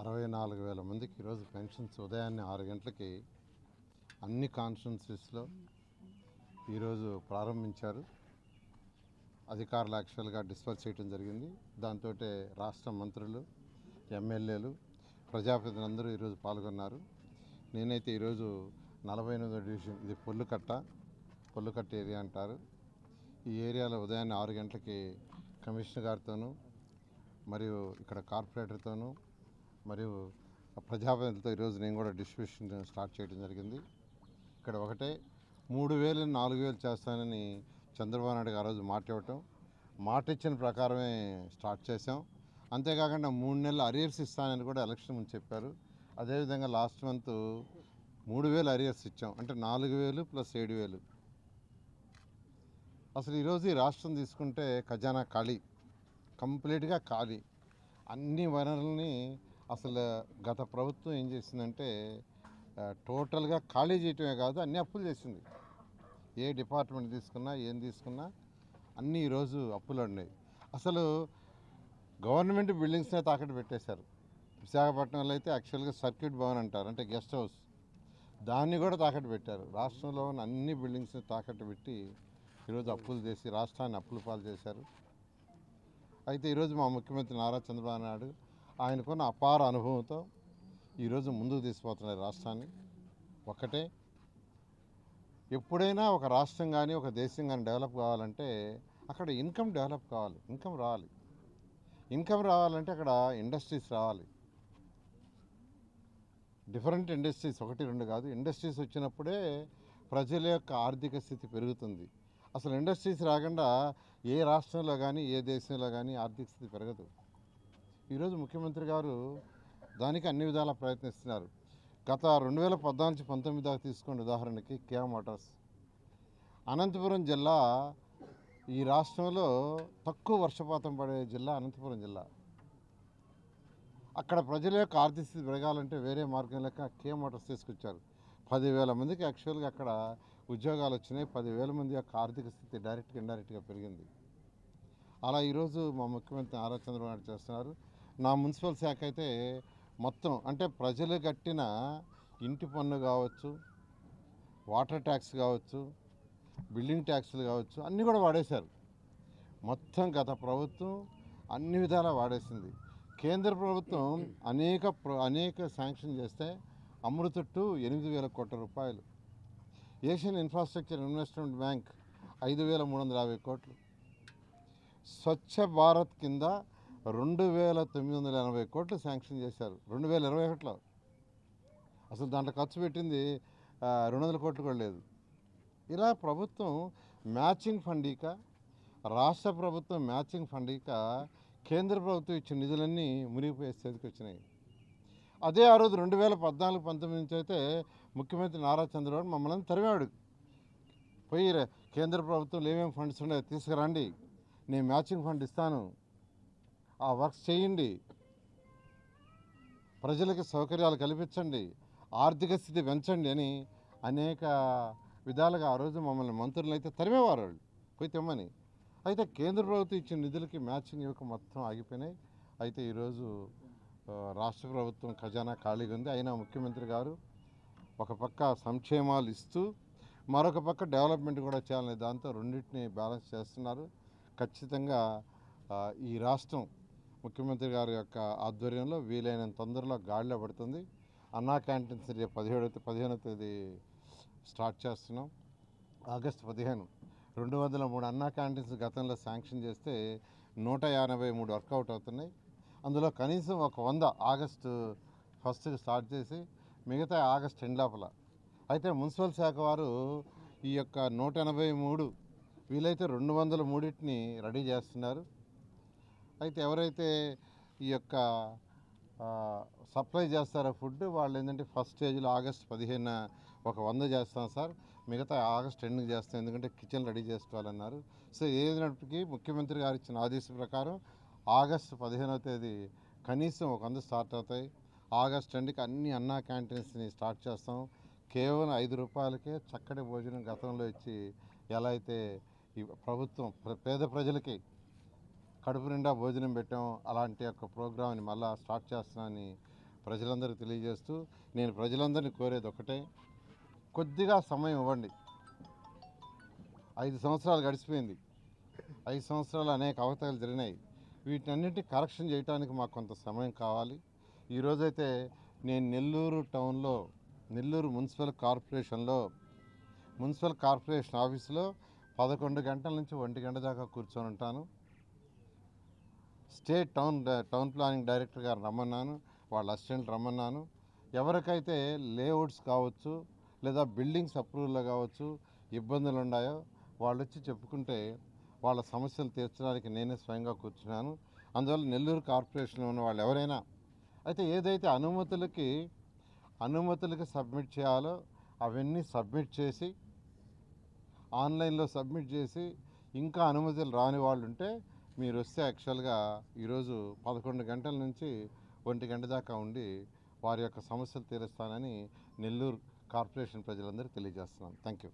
అరవై నాలుగు వేల మందికి ఈరోజు పెన్షన్స్ ఉదయాన్నే ఆరు గంటలకి అన్ని కాన్స్టిట్యున్సీస్లో ఈరోజు ప్రారంభించారు. అధికారులు యాక్చువల్గా డిస్పర్స్ చేయడం జరిగింది. దాంతో రాష్ట్ర మంత్రులు ఎమ్మెల్యేలు ప్రజాప్రతినిధులందరూ ఈరోజు పాల్గొన్నారు. నేనైతే ఈరోజు నలభై ఎనిమిదో డివిజన్ ఇది పొల్లుకట్ట పొల్లుకట్ట ఏరియా అంటారు. ఈ ఏరియాలో ఉదయాన్నే ఆరు గంటలకి కమిషనర్ గారితోనూ మరియు ఇక్కడ కార్పొరేటర్తోనూ మరియు ప్రజాప్రతినిధులతో ఈరోజు నేను కూడా డిస్ట్రిబ్యూషన్ స్టార్ట్ చేయడం జరిగింది. ఇక్కడ ఒకటే మూడు వేలు నాలుగు వేలు చేస్తానని చంద్రబాబు నాయుడు గారు ఆ రోజు మాట ఇవ్వటం. మాట ఇచ్చిన ప్రకారమే స్టార్ట్ చేసాం అంతేకాకుండా మూడు నెలలు అరియర్స్ ఇస్తానని కూడా ఎలక్షన్ ముందు చెప్పారు. అదేవిధంగా లాస్ట్ మంత్ మూడు వేలు అరియర్స్ ఇచ్చాం. అంటే నాలుగు వేలు ప్లస్ ఏడు వేలు. అసలు ఈరోజు ఈ రాష్ట్రం తీసుకుంటే ఖజానా ఖాళీ. కంప్లీట్గా ఖాళీ. అన్ని వనరుల్ని అసలు గత ప్రభుత్వం ఏం చేసిందంటే టోటల్గా ఖాళీ చేయటమే కాదు అన్ని అప్పులు చేసింది. ఏ డిపార్ట్మెంట్ తీసుకున్నా ఏం తీసుకున్నా అన్నీ ఈరోజు అప్పులు ఉన్నాయి. అసలు గవర్నమెంట్ బిల్డింగ్స్నే తాకట్టు పెట్టేశారు. విశాఖపట్నంలో అయితే యాక్చువల్గా సర్క్యూట్ భవన్ అంటారు అంటే గెస్ట్ హౌస్. దాన్ని కూడా తాకట్టు పెట్టారు. రాష్ట్రంలో ఉన్న అన్ని బిల్డింగ్స్ని తాకట్టు పెట్టి ఈరోజు అప్పులు చేసి రాష్ట్రాన్ని అప్పులు పాలు చేశారు. అయితే ఈరోజు మా ముఖ్యమంత్రి నారా చంద్రబాబు నాయుడు ఆయనకున్న అపార అనుభవంతో ఈరోజు ముందుకు తీసుకుపోతున్నారు రాష్ట్రాన్ని. ఒక్కటే ఎప్పుడైనా ఒక రాష్ట్రం కానీ ఒక దేశం కానీ డెవలప్ కావాలంటే అక్కడ ఇన్కమ్ డెవలప్ కావాలి ఇన్కమ్ రావాలి. ఇన్కమ్ రావాలంటే అక్కడ ఇండస్ట్రీస్ రావాలి. డిఫరెంట్ ఇండస్ట్రీస్ ఒకటి రెండు కాదు. ఇండస్ట్రీస్ వచ్చినప్పుడే ప్రజల యొక్క ఆర్థిక స్థితి పెరుగుతుంది. అసలు ఇండస్ట్రీస్ రాకుండా ఏ రాష్ట్రంలో కానీ ఏ దేశంలో కానీ ఆర్థిక స్థితి పెరగదు. ఈరోజు ముఖ్యమంత్రి గారు దానికి అన్ని విధాలా ప్రయత్నిస్తున్నారు. గత రెండు వేల పద్నాలుగు నుంచి పంతొమ్మిది దాకా తీసుకున్న ఉదాహరణకి కియా మోటార్స్. అనంతపురం జిల్లా ఈ రాష్ట్రంలో తక్కువ వర్షపాతం పడే జిల్లా అనంతపురం జిల్లా. అక్కడ ప్రజల యొక్క ఆర్థిక స్థితి పెరగాలంటే వేరే మార్గం లెక్క కే మోటార్స్ తీసుకొచ్చారు. పదివేల మందికి యాక్చువల్గా అక్కడ ఉద్యోగాలు వచ్చినాయి. పదివేల మంది యొక్క ఆర్థిక స్థితి డైరెక్ట్గా ఇండైరెక్ట్గా పెరిగింది. అలా ఈరోజు మా ముఖ్యమంత్రి నారా చంద్రబాబు నాయుడు చేస్తున్నారు. నా మున్సిపల్ శాఖ అయితే మొత్తం అంటే ప్రజలు కట్టిన ఇంటి పన్ను కావచ్చు వాటర్ ట్యాక్స్ కావచ్చు బిల్డింగ్ ట్యాక్స్లు కావచ్చు అన్నీ కూడా వాడేశారు. మొత్తం గత ప్రభుత్వం అన్ని విధాలా వాడేసింది. కేంద్ర ప్రభుత్వం అనేక ప్ర- అనేక శాంక్షన్ చేస్తే అమృత ఎనిమిది వేల కోట్ల రూపాయలు. ఏషియన్ ఇన్ఫ్రాస్ట్రక్చర్ ఇన్వెస్ట్మెంట్ బ్యాంక్ ఐదు వేల మూడు వందల యాభై కోట్లు. స్వచ్ఛ భారత్ కింద రెండు వేల తొమ్మిది వందల ఎనభై కోట్లు శాంక్షన్ చేశారు. రెండు వేల ఇరవై ఒకటిలో. అసలు దాంట్లో ఖర్చు పెట్టింది రెండు వందల కోట్లు కూడా లేదు. ఇలా ప్రభుత్వం మ్యాచింగ్ ఫండ్ ఇక రాష్ట్ర ప్రభుత్వం మ్యాచింగ్ ఫండ్ ఇక కేంద్ర ప్రభుత్వం ఇచ్చిన నిధులన్నీ మునిగిపోయే స్థితికి వచ్చినాయి. అదే ఆ రోజు రెండు వేల పద్నాలుగు పంతొమ్మిది నుంచి అయితే ముఖ్యమంత్రి నారా చంద్రబాబు మమ్మల్ని తరిమాడు పోయి కేంద్ర ప్రభుత్వంలో ఏమేమి ఫండ్స్ ఉన్నాయో తీసుకురండి నేను మ్యాచింగ్ ఫండ్ ఇస్తాను. ఆ వర్క్స్ చేయండి. ప్రజలకు సౌకర్యాలు కల్పించండి. ఆర్థిక స్థితి పెంచండి అని అనేక విధాలుగా ఆ రోజు మమ్మల్ని మంత్రులు అయితే తరిమేవారు వాళ్ళు పోయి తెమ్మని. అయితే కేంద్ర ప్రభుత్వం ఇచ్చిన నిధులకి మ్యాచింగ్ ఇవ్వక మొత్తం ఆగిపోయినాయి. అయితే ఈరోజు రాష్ట్ర ప్రభుత్వం ఖజానా ఖాళీగా ఉంది. అయినా ముఖ్యమంత్రి గారు ఒక పక్క సంక్షేమాలు ఇస్తూ మరొక పక్క డెవలప్మెంట్ కూడా చేయాలనే దాంతో రెండింటిని బ్యాలెన్స్ చేస్తున్నారు. ఖచ్చితంగా ఈ రాష్ట్రం ముఖ్యమంత్రి గారి యొక్క ఆధ్వర్యంలో వీలైనంత తొందరలో గాడిలో పడుతుంది. అన్నా క్యాంటీన్స్ రేపు పదిహేడవ తేదీ తేదీ స్టార్ట్ చేస్తున్నాం. ఆగస్టు పదిహేను. రెండు వందల మూడు అన్నా క్యాంటీన్స్ గతంలో శాంక్షన్ చేస్తే నూట ఎనభై మూడు వర్కౌట్ అవుతున్నాయి. అందులో కనీసం ఒక వంద ఆగస్టు ఫస్ట్కి స్టార్ట్ చేసి మిగతా ఆగస్ట్ ఎండ్ లోపల. అయితే మున్సిపల్ శాఖ వారు ఈ యొక్క నూట ఎనభై మూడు వీలైతే రెండు వందల మూడింటిని రెడీ చేస్తున్నారు. అయితే ఎవరైతే ఈ యొక్క సప్లై చేస్తారో ఫుడ్ వాళ్ళు ఏంటంటే ఫస్ట్ స్టేజ్లో ఆగస్ట్ పదిహేను ఒక వంద చేస్తాం సార్. మిగతా ఆగస్ట్ ఎండ్కి చేస్తాం ఎందుకంటే కిచెన్ రెడీ చేసుకోవాలన్నారు. సో ఏదైనప్పటికీ ముఖ్యమంత్రి గారు ఇచ్చిన ఆదేశం ప్రకారం ఆగస్టు పదిహేనవ తేదీ కనీసం ఒక వంద స్టార్ట్ అవుతాయి. ఆగస్ట్ ఎండ్కి అన్ని అన్నా క్యాంటీన్స్ని స్టార్ట్ చేస్తాం. కేవలం ఐదు రూపాయలకే చక్కటి భోజనం గతంలో ఇచ్చి ఎలా అయితే ఈ ప్రభుత్వం పేద ప్రజలకి కడుపు నిండా భోజనం పెట్టాం. అలాంటి యొక్క ప్రోగ్రామ్ని మళ్ళా స్టార్ట్ చేస్తానని ప్రజలందరికీ తెలియజేస్తూ నేను ప్రజలందరినీ కోరేది ఒకటే కొద్దిగా సమయం ఇవ్వండి. ఐదు సంవత్సరాలు గడిచిపోయింది. ఐదు సంవత్సరాలు అనేక అవతలు జరిగినాయి. వీటన్నిటి కరెక్షన్ చేయడానికి మాకు కొంత సమయం కావాలి. ఈరోజైతే నేను నెల్లూరు టౌన్లో నెల్లూరు మున్సిపల్ కార్పొరేషన్లో మున్సిపల్ కార్పొరేషన్ ఆఫీసులో పదకొండు గంటల నుంచి ఒంటి గంట దాకా కూర్చొని ఉంటాను. State town town planning director garu రమ్మన్నాను వాళ్ళ అసిస్టెంట్ రమ్మన్నాను. ఎవరికైతే లేఅవుట్స్ కావచ్చు లేదా బిల్డింగ్స్ అప్రూవల్ కావచ్చు ఇబ్బందులు ఉన్నాయో వాళ్ళు వచ్చి చెప్పుకుంటే వాళ్ళ సమస్యలు తీర్చడానికి నేనే స్వయంగా కూర్చున్నాను. అందువల్ల నెల్లూరు కార్పొరేషన్లో ఉన్న వాళ్ళు ఎవరైనా అయితే ఏదైతే అనుమతులకి అనుమతులకి సబ్మిట్ చేయాలో అవన్నీ సబ్మిట్ చేసి ఆన్లైన్లో సబ్మిట్ చేసి ఇంకా అనుమతులు రాని వాళ్ళు ఉంటే మీరు వస్తే యాక్చువల్గా ఈరోజు పదకొండు గంటల నుంచి ఒంటి గంట దాకా ఉండి వారి యొక్క సమస్యలు తీరుస్తానని నెల్లూరు కార్పొరేషన్ ప్రజలందరికీ తెలియజేస్తున్నాను. Thank you